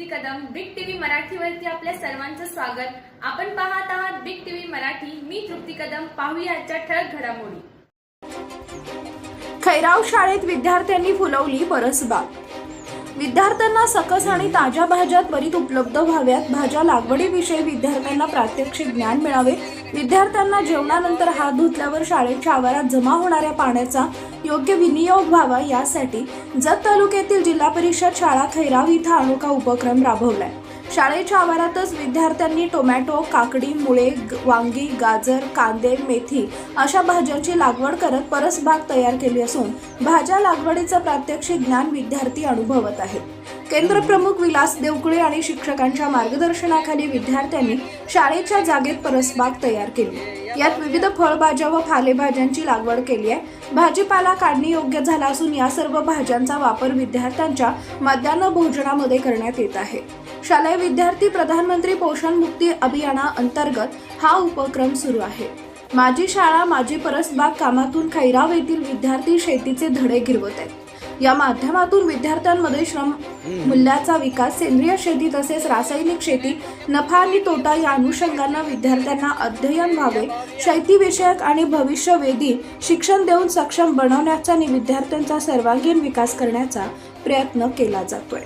ती Kadam big TV मराठीवरती आपल्या सर्वांचं स्वागत. आपण पाहत आहात बिग टीव्ही मराठी. मी तृप्ती कदम. पाहूया आजच्या ठळक घडामोडी. खैराव शाळेत विद्यार्थ्यांनी फुलवली परसबाग. विद्यार्थ्यांना सकस आणि ताज्या भाज्या त्वरित उपलब्ध व्हाव्यात. भाज्या लागवडीविषयी विद्यार्थ्यांना प्रात्यक्षिक ज्ञान मिळावे. विद्यार्थ्यांना जेवणानंतर हात धुतल्यावर शाळेच्या आवारात जमा होणाऱ्या पाण्याचा योग्य विनियोग व्हावा यासाठी जत तालुक्यातील जिल्हा परिषद शाळा खैराव इथं अनोखा उपक्रम राबवलाय. शाळेच्या आवारातच विद्यार्थ्यांनी टोमॅटो काकडी मुळे वांगी गाजर कांदे मेथी अशा भाज्यांची लागवड करत परसबाग तयार केली असून भाज्या लागवडीचं प्रात्यक्षिक ज्ञान विद्यार्थी अनुभवत आहेत. केंद्रप्रमुख विलास देवकुळे आणि शिक्षकांच्या मार्गदर्शनाखाली विद्यार्थ्यांनी शाळेच्या जागेत परसबाग तयार केली. यात विविध फळभाज्या व पालेभाज्यांची लागवड केली आहे. भाजीपाला काढणी योग्य झाला असून या सर्व भाज्यांचा वापर विद्यार्थ्यांच्या मध्यान्ह भोजनामध्ये करण्यात येत आहे. शालेय विद्यार्थी प्रधानमंत्री पोषण मुक्ती अभियाना अंतर्गत हा उपक्रम सुरू आहे. माझी शाळा माझी परसबाग कामातून खैराव येथील विद्यार्थी शेतीचे धडे गिरवत आहेत. या माध्यमातून विद्यार्थ्यांमध्ये श्रम मूल्याचा विकास सेंद्रिय शेती तसेच रासायनिक शेती नफा आणि तोटा या अनुषंगानं विद्यार्थ्यांना अध्ययन व्हावे शैतीविषयक आणि भविष्यवेधी शिक्षण देऊन सक्षम बनवण्याचा आणि विद्यार्थ्यांचा सर्वांगीण विकास करण्याचा प्रयत्न केला जातोय.